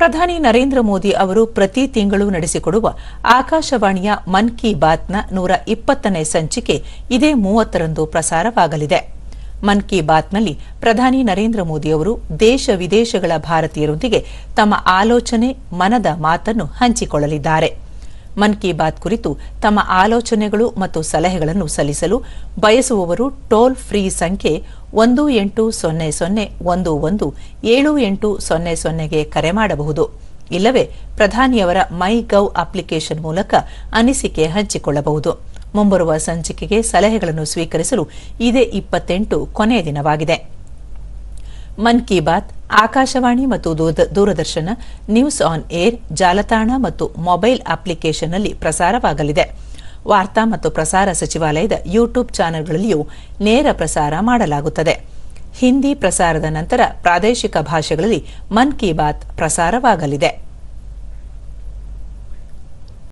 ಪ್ರಧಾನಿ ನರೇಂದ್ರ ಮೋದಿ ಅವರು ಪ್ರತಿ ತಿಂಗಳು ನಡೆಸಿಕೊಡುವ ಆಕಾಶವಾಣಿಯ ಮನ್ ಕಿ ಬಾತ್ನ ನೂರ ಇಪ್ಪತ್ತನೇ ಸಂಚಿಕೆ ಇದೇ ಮೂವತ್ತರಂದು ಪ್ರಸಾರವಾಗಲಿದೆ. ಮನ್ ಕಿ ಬಾತ್ನಲ್ಲಿ ಪ್ರಧಾನಿ ನರೇಂದ್ರ ಮೋದಿ ಅವರು ದೇಶ ವಿದೇಶಗಳ ಭಾರತೀಯರೊಂದಿಗೆ ತಮ್ಮ ಆಲೋಚನೆ, ಮನದ ಮಾತನ್ನು ಹಂಚಿಕೊಳ್ಳಲಿದ್ದಾರೆ. ಮನ್ ಕಿ ಬಾತ್ ಕುರಿತು ತಮ್ಮ ಆಲೋಚನೆಗಳು ಮತ್ತು ಸಲಹೆಗಳನ್ನು ಸಲ್ಲಿಸಲು ಬಯಸುವವರು ಟೋಲ್ ಫ್ರೀ ಸಂಖ್ಯೆ ಒಂದು ಎಂಟು ಸೊನ್ನೆ ಸೊನ್ನೆ ಒಂದು ಒಂದು ಏಳು ಎಂಟು ಸೊನ್ನೆ ಸೊನ್ನೆಗೆ ಕರೆ ಮಾಡಬಹುದು. ಇಲ್ಲವೇ ಪ್ರಧಾನಿಯವರ ಮೈ ಗೌ ಅಪ್ಲಿಕೇಶನ್ ಮೂಲಕ ಅನಿಸಿಕೆ ಹಂಚಿಕೊಳ್ಳಬಹುದು. ಮುಂಬರುವ ಸಂಚಿಕೆಗೆ ಸಲಹೆಗಳನ್ನು ಸ್ವೀಕರಿಸಲು ಇದೇ ಇಪ್ಪತ್ತೆಂಟು ಕೊನೆಯ ದಿನವಾಗಿದೆ. ಮನ್ ಕಿ ಬಾತ್, ಆಕಾಶವಾಣಿ ಮತ್ತು ದೂರ- ದೂರದರ್ಶನ, ನ್ಯೂಸ್ ಆನ್ ಏರ್, ಜಾಲತಾಣ ಮತ್ತು ಮೊಬೈಲ್ ಅಪ್ಲಿಕೇಶನ್ನಲ್ಲಿ ಪ್ರಸಾರವಾಗಲಿದೆ. ವಾರ್ತಾ ಮತ್ತು ಪ್ರಸಾರ ಸಚಿವಾಲಯದ ಯೂಟ್ಯೂಬ್ ಚಾನೆಲ್ಗಳಲ್ಲಿಯೂ ನೇರ ಪ್ರಸಾರ ಮಾಡಲಾಗುತ್ತದೆ. ಹಿಂದಿ ಪ್ರಸಾರದ ನಂತರ ಪ್ರಾದೇಶಿಕ ಭಾಷೆಗಳಲ್ಲಿ ಮನ್ ಕಿ ಬಾತ್ ಪ್ರಸಾರವಾಗಲಿದೆ.